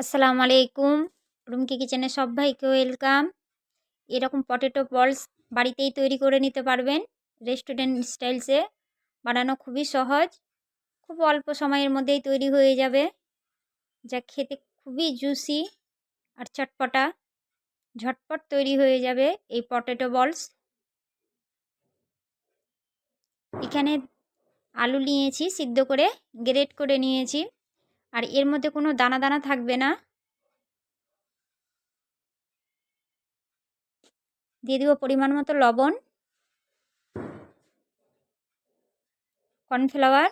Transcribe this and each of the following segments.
আসসালামু আলাইকুম। রুমকি কিচেনে সবাইকে ওয়েলকাম। এরকম পটেটো বলস বাড়িতেই তৈরি করে নিতে পারবেন রেস্টুরেন্ট স্টাইলসে। বানানো খুবই সহজ, খুব অল্প সময়ের মধ্যেই তৈরি হয়ে যাবে। যা খেতে খুবই জুসি আর চটপটা। ঝটপট তৈরি হয়ে যাবে এই পটেটো বলস। এখানে আলু নিয়েছি সিদ্ধ করে, গ্রেট করে নিয়েছি। আর এর মধ্যে কোনো দানা দানা থাকবে না। দিয়ে দিব পরিমাণ মতো লবণ। কর্নফ্লাওয়ার।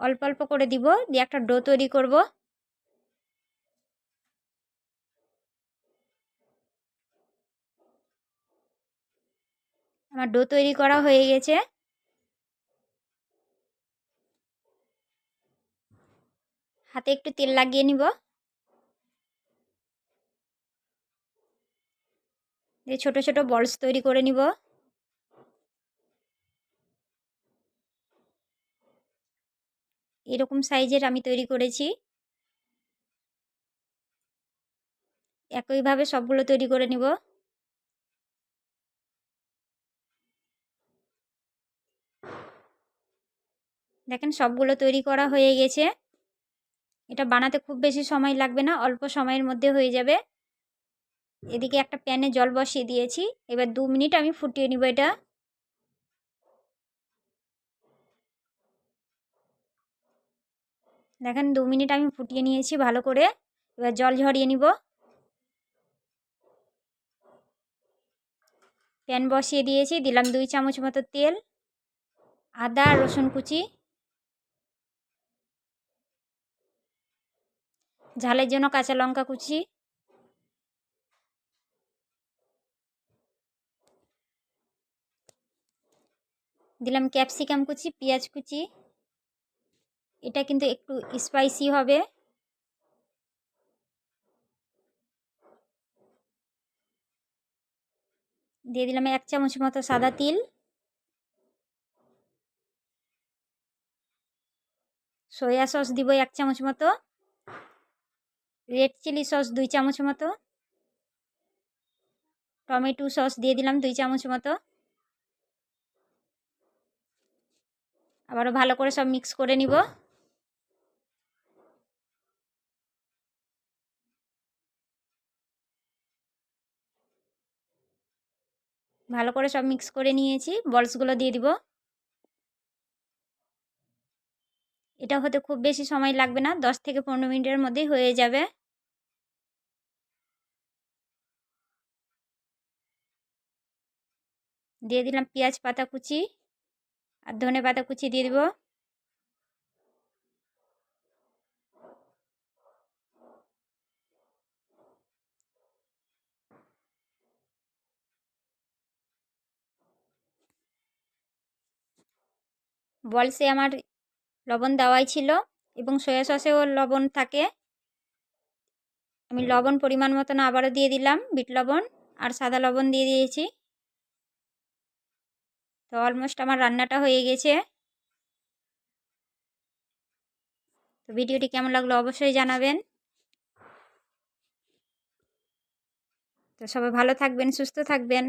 অল্প অল্প করে দিব, দিয়ে একটা ডো তৈরি করব। আমার ডো তৈরি করা হয়ে গেছে। হাতে একটু তেল লাগিয়ে নিব। দিয়ে ছোটো ছোটো বলস তৈরি করে নিব। এরকম সাইজের আমি তৈরি করেছি। একইভাবে সবগুলো তৈরি করে নিব। দেখেন সবগুলো তৈরি করা হয়ে গেছে। এটা বানাতে খুব বেশি সময় লাগবে না, অল্প সময়ের মধ্যে হয়ে যাবে। এদিকে একটা প্যানে জল বসিয়ে দিয়েছি, এবার দু মিনিট আমি ফুটিয়ে নিব এটা। দেখেন, দু মিনিট আমি ফুটিয়ে নিয়েছি ভালো করে, এবার জল ঝরিয়ে নিব। প্যান বসিয়ে দিয়েছি, দিলাম দুই চামচ মতো তেল, আদা, রসুন কুচি। ঝালের জন্য কাঁচা লঙ্কা কুচি। দিলাম ক্যাপসিকাম কুচি, পেঁয়াজ কুচি। এটা কিন্তু একটু স্পাইসি হবে। দিয়ে দিলাম এক চামচ মতো সাদা তিল। সয়া সস দিব এক চামচ মতো। রেড চিলি সস দুই চামচ মতো, টমেটো সস দিয়ে দিলাম দুই চামচ মতো। আবারও ভালো করে সব মিক্স করে নিব। ভালো করে সব মিক্স করে নিয়েছি বলসগুলো দিয়ে দিব। এটা হতে খুব বেশি সময় লাগবে না, দশ থেকে পনেরো মিনিটের মধ্যেই হয়ে যাবে। দিয়ে দিলাম পেঁয়াজ পাতা কুচি আর ধনে পাতা কুচি দিয়ে দিব। বলসে আমার লবণ দেওয়াই ছিল এবং সয়া সসেও লবণ থাকে। আমি লবণ পরিমাণ মতন আবারও দিয়ে দিলাম বিট লবণ আর সাদা লবণ দিয়ে দিয়েছি। তো অলমোস্ট আমার রান্নাটা হয়ে গেছে। তো ভিডিওটি কেমন লাগল অবশ্যই জানাবেন। তো সবাই ভালো থাকবেন, সুস্থ থাকবেন।